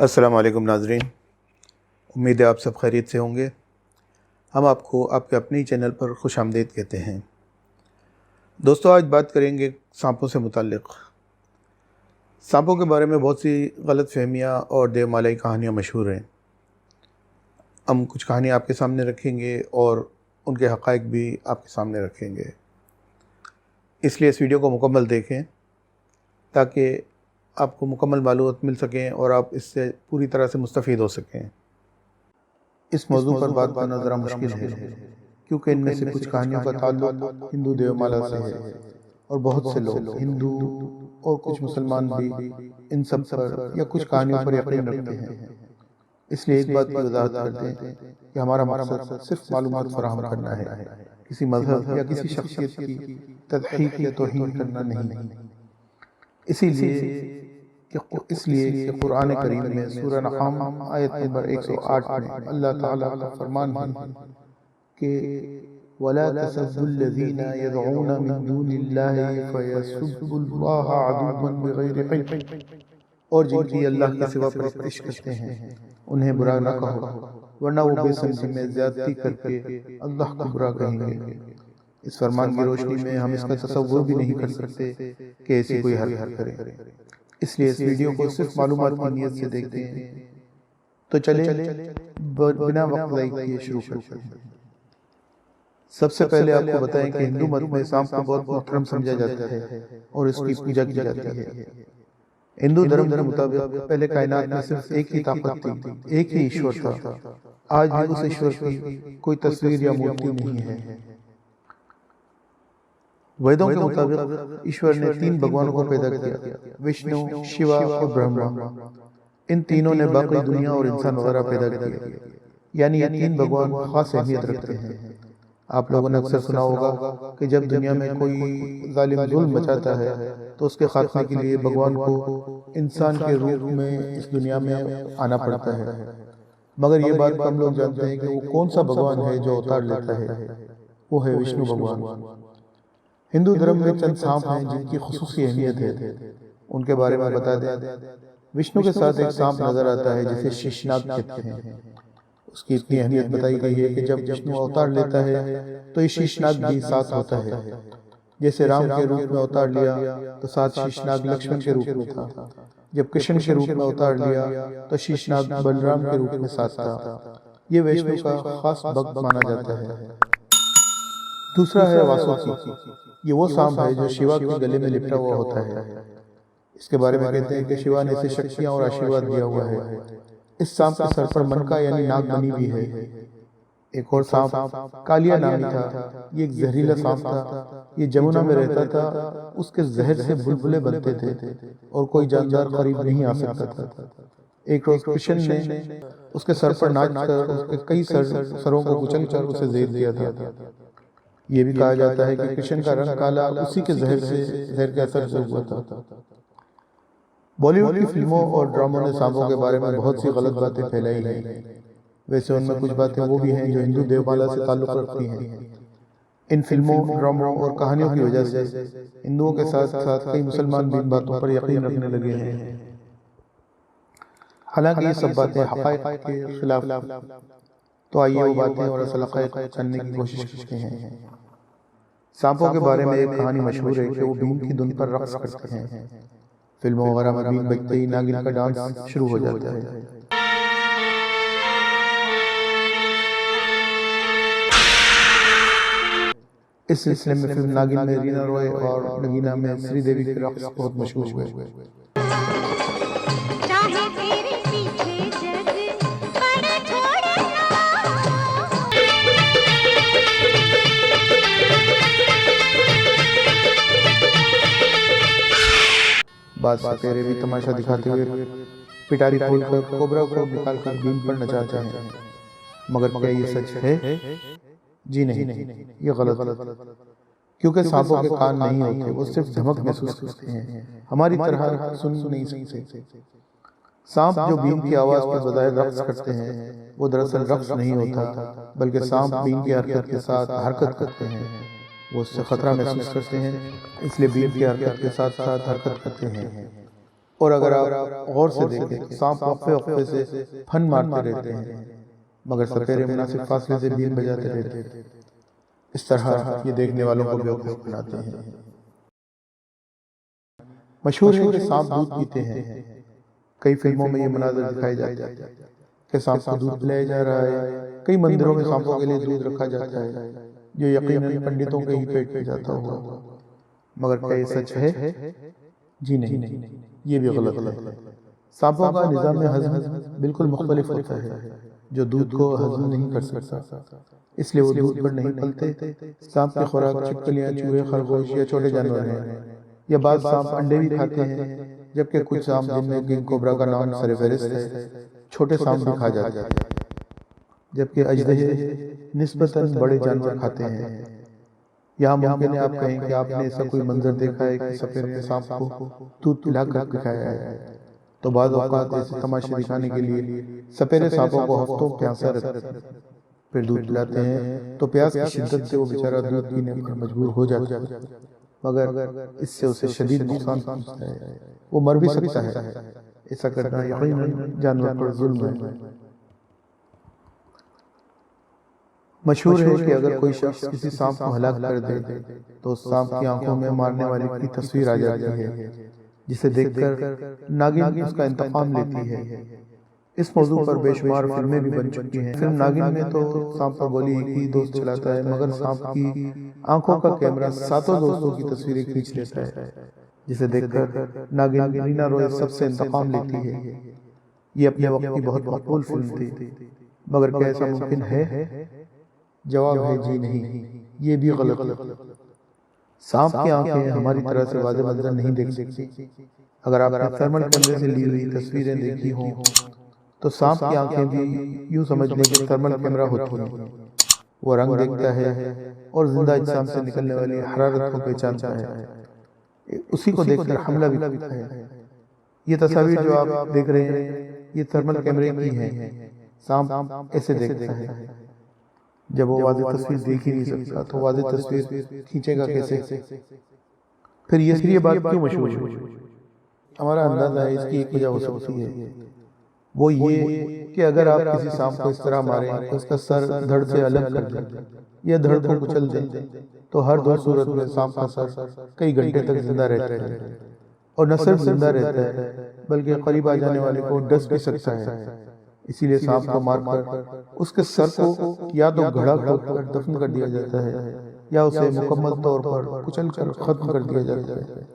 अस्सलाम वालेकुम नाजरीन। उम्मीद है आप सब खैरियत से होंगे। हम आपको आपके अपने ही चैनल पर खुश आमदेद कहते हैं। दोस्तों, आज बात करेंगे सांपों से मुतल्लिक़। सांपों के बारे में बहुत सी गलत फहमियाँ और देवमालाई कहानियाँ मशहूर हैं। हम कुछ कहानियाँ आपके सामने रखेंगे और उनके हक़ाइक भी आपके सामने रखेंगे। इसलिए इस वीडियो को मुकम्मल देखें ताकि आपको मुकम्मल मालूम मिल सकें और आप इससे पूरी तरह से मुस्तफ़ हो सकें। इस मौजू पर बात करना ज़रा मुश्किल है क्योंकि इनमें से कुछ कहानियों का ताल्लुक हिंदू देवमाला से है और बहुत से लोग हिंदू और कुछ मुसलमान भी इन सब पर या कुछ कहानियों पर यकीन रखते हैं। इसलिए एक बात की वजाहत कर दें कि हमारा मकसद सिर्फ़ मालूम फराहम करना है किसी मज़हब या किसी शख्सियत की तदहीक या तोहीन करना नहीं। इसीलिए इसलिए कि कुरान करीम में सूरह नहम आयत नंबर 108 में अल्लाह ताला का फरमान है कि वला तसद्दुल्लज़ीना यदऊना मिन दूनिल्लाहि फयसुब्बुल्लाह अदुव्वन बिगैरि इल्म और जिनकी अल्लाह के सिवा परस्तिश करते हैं उन्हें बुरा न कहो वरना वो बेसमझी में ज्यादती करके अल्लाह को बुरा कहेंगे। इस फरमान की रोशनी में हम इसका तस्वुर भी नहीं कर सकते कि ऐसी कोई हरकत करे। इसलिए इस वीडियो को सिर्फ़ मालूम की नीयत से देखते हैं तो चले बिना वक्त किए शुरू करते हैं। सबसे पहले आपको बताएँ कि हिंदू मत में सांप को बहुत मोहतरम समझा जाता है और इसकी पूजा की जाती है। हिंदू धर्म के मुताबिक पहले कायनात में सिर्फ़ एक ही ताकत थी एक ही ईश्वर था। आज भी उस ईश्वर की कोई तस्वीर या मूर्ति नहीं है वेदों के मुताबिक ईश्वर ने तीन भगवानों को पैदा किया विष्णु शिवा और ब्रह्मा। इन तीनों ने बाकी दुनिया और इंसान वगैरह पैदा किया। यानी ये तीन भगवान खास अहमियत रखते हैं। आप लोगों ने अक्सर सुना होगा कि जब दुनिया में कोई जालिम जुल्म मचाता है तो उसके खात्मे के लिए भगवान को इंसान के रूप में इस दुनिया में आना पड़ता है। मगर ये बात कम लोग जानते हैं कि वो कौन सा भगवान है जो अवतार लेता है? वो है। विष्णु भगवान हिंदू धर्म में चंद सांप हैं जिनकी खसूसी अहमियत है। उनके बारे में बता दें विष्णु के साथ एक सांप नज़र आता है जिसे शिशनाग कहते हैं। उसकी इतनी अहमियत बताई गई है कि जब विष्णु अवतार लेता है तो ये शीशनाग भी साथ होता है। जैसे राम के रूप में अवतार लिया तो साथ शीशनाग लक्ष्मण के रूप में था। जब कृष्ण के रूप में अवतार लिया तो शीशनाग बलराम के रूप में साथ था। ये विष्णु का खास भक्त माना जाता है। दूसरा है। वासुकी ये वो सांप है जो शिवा के गले में लिपटा हुआ होता है। इसके बारे में कहते हैं कि शिवा ने इसे शक्तियाँ और आशीर्वाद दिया हुआ है। इस सांप के सर पर मनका यानी नाग बनी भी है। एक और सांप कालिया नामी था। ये एक जहरीला सांप था। ये जमुना में रहता था। उसके जहर से बुलबुले बनते थे और कोई जानदार करीब नहीं आ सकता था। एक रोज कृष्ण ने उसके सर पर नाच कर उसके कई सर सरों को कुचल कर उसे जेर दिया था ये भी कहा जाता है कि कृष्ण का रंग काला उसी के जहर से जहर के असर से हुआ था। बॉलीवुड की फ़िल्मों और ड्रामों ने सांपों के बारे में बहुत सी गलत बातें फैलाई हैं वैसे उनमें कुछ बातें वो भी हैं जो हिंदू देवमाला से ताल्लुक रखती हैं। इन फ़िल्मों ड्रामों और कहानियों की वजह से हिंदुओं के साथ साथ कई मुसलमान भी इन बातों पर यकीन रखने लगे हैं। हालाँकि ये सब बातें हक़ाइक़ के खिलाफ तो आइए वो बातें और असल जानने की कोशिश करते हैं सांपों के बारे में एक कहानी मशहूर है कि वो भीम की धुन पर रक्स करते हैं। फ़िल्मों वगैरह में भीम बजते ही नागिन का डांस शुरू हो जाता है। इस सिलसिले में फ़िल्म नागिन में रीना रॉय और नगीना में श्रीदेवी के रक्स बहुत मशहूर हुए। बाद सपेरे भी तमाशा दिखाते हुए पिटारी खोल कर कोबरा को निकाल कर भीम पर नचाते हैं। मगर क्या ये सच है? जी नहीं। ये गलत क्योंकि सांपों के कान नहीं होते, वो सिर्फ़ धमक महसूस करते हैं। हमारी तरह सुन नहीं सकते। सांप जो भीम की आवाज़ पर बजाय रक्स करते हैं, वो दरअसल रक्स नहीं होता, बल्कि सांप भीम की हरकत के साथ हरकत करते हैं। वो उससे खतरा महसूस करते हैं, इसलिए भीम की हरकत के साथ साथ हरकत करते हैं। और अगर आप गौर से देखें, सांप वक्फे वक्फे से फन मारते रहते हैं, मगर सपेरे मुनासिब फासले से बीन बजाते रहते हैं। इस तरह ये देखने वालों को बेवकूफ़ बनाते हैं। मशहूर है कि सांप दूध पीते हैं। कई फ़िल्मों में ये मनाजर दिखाए जाते हैं कि सांप को दूध पिलाया जा रहा है। कई मंदिरों में सांपों के लिए दूध रखा जाता है। जो यकीन पंडितों के ही पेट में जाता होगा। मगर क्या ये सच है जी नहीं। ये भी गलत है। सांपों का निज़ाम हजम बिल्कुल मुख्तलिफ़ होता है जो दूध को हजम नहीं कर सकता। इसलिए वो दूध पर नहीं पलते। सांप की खुराक छिपकलियाँ चूहे खरगोश या छोटे जानवर हैं। या बाद सांप अंडे भी खाते हैं जबकि कुछ सांप जिनमें किंग कोबरा का नाम सरफहरिस्त है छोटे सांप भी खा जाते हैं। जबकि अजदहे नस्बता बड़े जानवर खाते हैं। यहाँ मुमकिन है आप कहें कि आपने ऐसा कोई मंजर देखा है कि सफ़ेद सांप को दूध पिलाकर दिखाया है। तो बाद औकात ऐसे तमाशे दिखाने के लिए सपेरे सांपों को हफ्तों प्यासा रखते फिर दूध पिलाते हैं। तो प्यास की शिद्दत से वो बेचारा दूध पीने पर मजबूर हो जाता है। मगर इससे उसे शदीद नुकसान पहुँचता है। वो मर भी सकता है। ऐसा करना यकीन जानवर पर जुल्म है। मशहूर है कि अगर कोई शख्स किसी सांप को हलाक कर दे तो उस सांप की आँखों में मारने वाले की तस्वीर आ जाती है जिसे देखकर नागिन उसका इंतकाम लेती है। इस मौजू पर बेशुमार फ़िल्में भी बन चुकी हैं। फ़िल्म नागिन में तो सांप पर गोली ही दोस्त चलाता है मगर सांप की आँखों का कैमरा सातों दोस्तों की तस्वीरें खींच लेता है जिसे देखकर नागिन रीना रॉय सबसे इंतकाम लेती है ये अपने वक्त की बहुत मकबूल फ़िल्म थी मगर क्या ऐसा मुमकिन है जवाब है जी नहीं। ये भी गलत है। सांप की आँखें हमारी तरह से वाजे मंजर नहीं देख सकती। अगर आपने थर्मल कैमरे से ली हुई तस्वीरें देखी हों तो सांप की आँखें भी यूँ समझ लें कि थर्मल कैमरा होती हैं। वो रंग देखता है और ज़िंदा इंसान से निकलने वाली हरारत को पहचानता है। उसी को देखकर हमला भी करता है। ये तस्वीर जो आप देख रहे हैं ये थर्मल कैमरे की है सांप ऐसे देखता है जब वो वादे तस्वीर देख ही नहीं सकता तो वादे तस्वीर खींचेगा कैसे? फिर ये ये बात क्यों मशहूर है हमारा अंदाज़ा है इसकी एक वजह हो सकती है वो ये कि अगर आप किसी सांप को इस तरह मारें तो उसका सर धड़ से अलग कर दें या धड़ को कुचल दें तो हर दो सूरत में सांप का सर कई घंटे तक ज़िंदा रहता है। और न सिर्फ़ ज़िंदा रहता है बल्कि करीब आ जाने वाले को डस भी सकता है। इसीलिए सांप को मारकर उसके सर को या तो घड़ा कर दफन कर दिया जाता है या उसे मुकम्मल तौर पर कुचल कर खत्म कर दिया जाता है।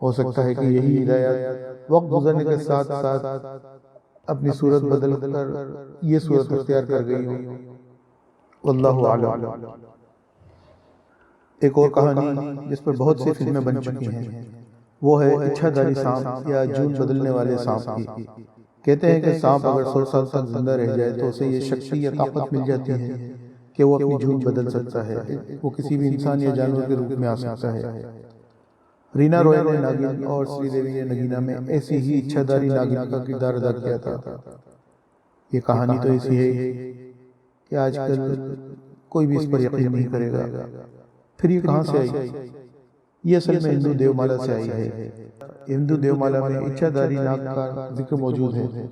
हो। सकता है कि यही हिदायत वक्त गुजरने के साथ साथ अपनी सूरत बदल कर ये सूरत अख्तियार कर गई हो। अल्लाह एक और कहानी जिस पर बहुत सी फ़िल्में बन चुकी हैं वो है इच्छाधारी सांप या जून बदलने वाले सांप की। कहते हैं कि सांप अगर सौ साल तक ज़िंदा रह जाए तो उसे ये शक्ति या ताकत मिल जाती है कि वो अपनी जून बदल सकता है वो किसी भी इंसान या जानवर के रूप में आ सकता है। रीना रॉय ने नागिन और श्रीदेवी ने नगीना में ऐसी ही इच्छाधारी नागिन का किरदार अदा किया था। ये कहानी तो ऐसी है कि आजकल कोई भी इस पर यकीन नहीं करेगा। फिर ये कहाँ से आई? ये असल में हिंदू देवमाला से आई है। हिंदू देवमाला में इच्छाधारी नाग का ज़िक्र मौजूद है।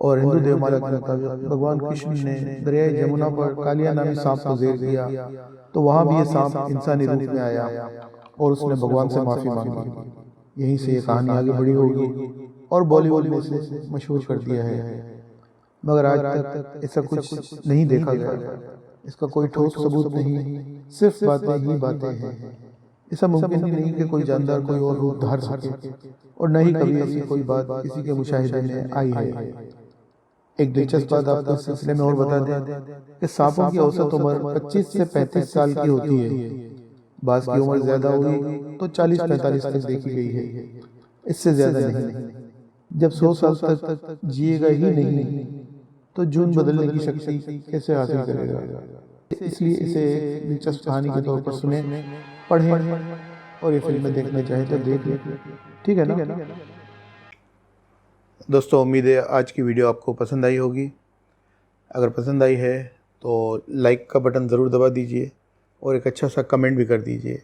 और हिंदू देवमाला के मुताबिक भगवान कृष्ण ने दरिया जमुना पर कालिया नामी सांप को जेर दिया। तो वहाँ भी ये सांप इंसानी रूप में आया और उसने भगवान से माफ़ी मांगी। यहीं से ये कहानी आगे बढ़ी होगी और बॉलीवुड ने इसे मशहूर कर दिया है। मगर आज तक ऐसा कुछ नहीं देखा गया। इसका कोई ठोस सबूत नहीं सिर्फ़ बातें ही बातें हैं ऐसा मुमकिन ही नहीं कि कोई जानदार कोई और रूप धार सके। और न ही कभी ऐसी कोई बात किसी के मुशाहिदे में आई है। एक दिलचस्प बात आपको इस सिलसिले में और बता दें कि सांपों की औसत उम्र 25 से 35 साल की होती है। बास की उम्र ज़्यादा हुई तो 40-45 तक देखी गई है। इससे ज़्यादा नहीं। जब 100 साल तक जिएगा ही नहीं तो जून बदलने की शक्ति कैसे हासिल करेगा इसलिए इसे एक दिलचस्प कहानी के तौर पर सुने पढ़ें और ये फ़िल्में देखना चाहें तो देख लें। ठीक है ना? दोस्तों उम्मीद है आज की वीडियो आपको पसंद आई होगी। अगर पसंद आई है तो लाइक का बटन ज़रूर दबा दीजिए और एक अच्छा सा कमेंट भी कर दीजिए।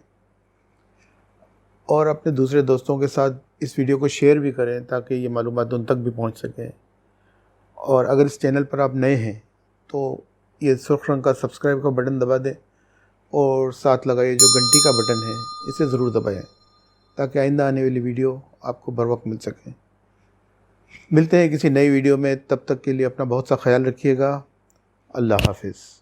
और अपने दूसरे दोस्तों के साथ इस वीडियो को शेयर भी करें ताकि ये मालूम उन तक भी पहुँच सके। और अगर इस चैनल पर आप नए हैं तो ये सुर्ख रंग का सब्सक्राइब का बटन दबा दें। और साथ लगाइए जो घंटी का बटन है, इसे ज़रूर दबाएँ, ताकि आइंदा आने वाली वीडियो आपको बर वक्त मिल सके। मिलते हैं किसी नई वीडियो में, तब तक के लिए अपना बहुत सा ख्याल रखिएगा। अल्लाह हाफिज़।